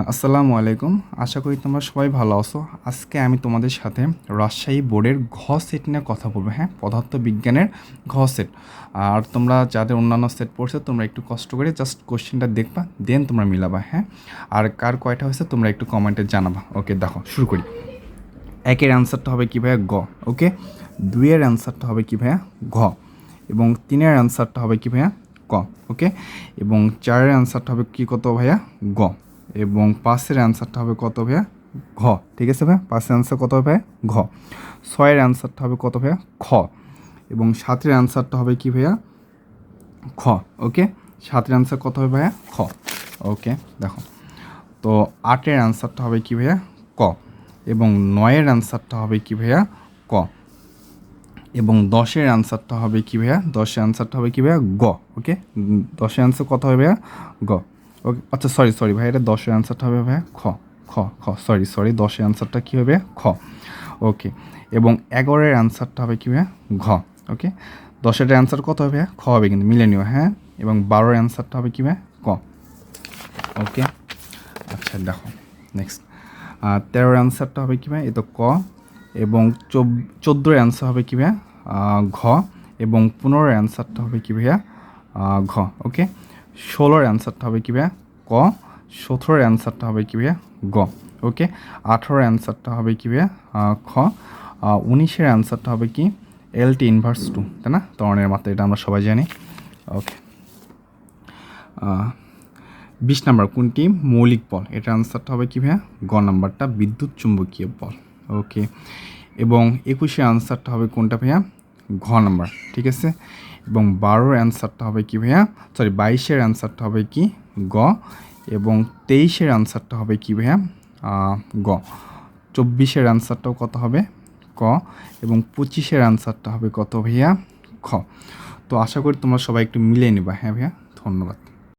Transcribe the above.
আসসালামু আলাইকুম। আশা করি তোমরা সবাই ভালো আছো। আজকে আমি তোমাদের সাথে রাজশাহী বোর্ডের ঘ সেট নিয়ে কথা বলব হ্যাঁ? পদার্থ বিজ্ঞানের ঘ সেট। আর তোমরা যাদের অন্যান্য সেট পড়ছো, তোমরা একটু কষ্ট করে জাস্ট কোশ্চেনটা দেখবা, দেন তোমরা মিলাবা হ্যাঁ? আর কার কয়টা হয়েছে, তোমরা একটু কমেন্টে জানাবা। ওকে, দেখো, শুরু করি। একের অ্যান্সারটা হবে কী ভাইয়া গ, ওকে? দুইয়ের অ্যান্সারটা হবে কী ভাইয়া ঘ, এবং তিনের অ্যান্সারটা হবে কি ভাইয়া ক, ওকে? এবং চারের অ্যান্সারটা হবে কি কত ভাইয়া? গ। এবং পাঁচের অ্যান্সারটা হবে কত ভাইয়া? ঘ, ঠিক আছে ভাইয়া? পাঁচের অ্যান্সার কত হবে ঘ। ছয়ের অ্যান্সারটা হবে কত ভাইয়া? খ। এবং সাতের অ্যান্সারটা হবে কি ভাইয়া? খ ওকে সাতের অ্যান্সার কত হবে ভাইয়া? খ ওকে দেখো। তো আটের অ্যান্সারটা হবে কি ভাইয়া? ক। এবং নয়ের অ্যান্সারটা হবে কি ভাইয়া? ক। এবং দশের অ্যান্সারটা হবে কি ভাইয়া? দশের অ্যান্সারটা হবে কি ভাইয়া? গ ওকে দশের অ্যান্সার কত হবে ভাইয়া? গ। ওকে আচ্ছা সরি সরি ভাই, এটা দশের অ্যান্সারটা হবে, ভাই, খ খ খ সরি সরি দশের অ্যান্সারটা কী হবে? খ ওকে এবং এগারোর অ্যান্সারটা হবে কি ভাইয়া ঘ ওকে দশের অ্যান্সার কত হবে খ হবে কিন্তু মিলে নিও হ্যাঁ এবং বারোর অ্যান্সারটা হবে কি ভাইয়া ক ওকে আচ্ছা দেখো নেক্সট তেরোর অ্যান্সারটা হবে কী, ভাই এ তো ক, এবং চোদ্দোর অ্যান্সার হবে কী ভাইয়া ঘ, এবং পনেরোর অ্যান্সারটা হবে কী, ভাইয়া ঘ ওকে ষোলোর অ্যান্সারটা হবে কী ক। সতেরোর অ্যান্সারটা হবে কী ভাইয়া? গ। ওকে? আঠেরোর অ্যান্সারটা হবে কী খ। উনিশের অ্যান্সারটা হবে কি? এল টি ইনভার্স টু তাই না? তরণের মাত্রা, এটা আমরা সবাই জানি। ওকে। বিশ নাম্বার, কোনটি? মৌলিক বল। এটার আনসারটা হবে কি ভাইয়া? গ নাম্বারটা, বিদ্যুৎ চুম্বকীয় বল। ওকে? এবং একুশে আনসারটা হবে কোনটা ভাইয়া? ঘ নাম্বার, ঠিক আছে? এবং বারোর অ্যান্সারটা হবে কি ভাইয়া? সরি বাইশের অ্যান্সারটা হবে কি? গ। এবং তেইশের অ্যান্সারটা হবে কি ভাইয়া? গ। চব্বিশের অ্যান্সারটাও কত হবে? ক। এবং পঁচিশের অ্যান্সারটা হবে কত ভাইয়া? খ। তো আশা করি তোমরা সবাই একটু মিলিয়ে নেবা। হ্যাঁ ভাইয়া? ধন্যবাদ।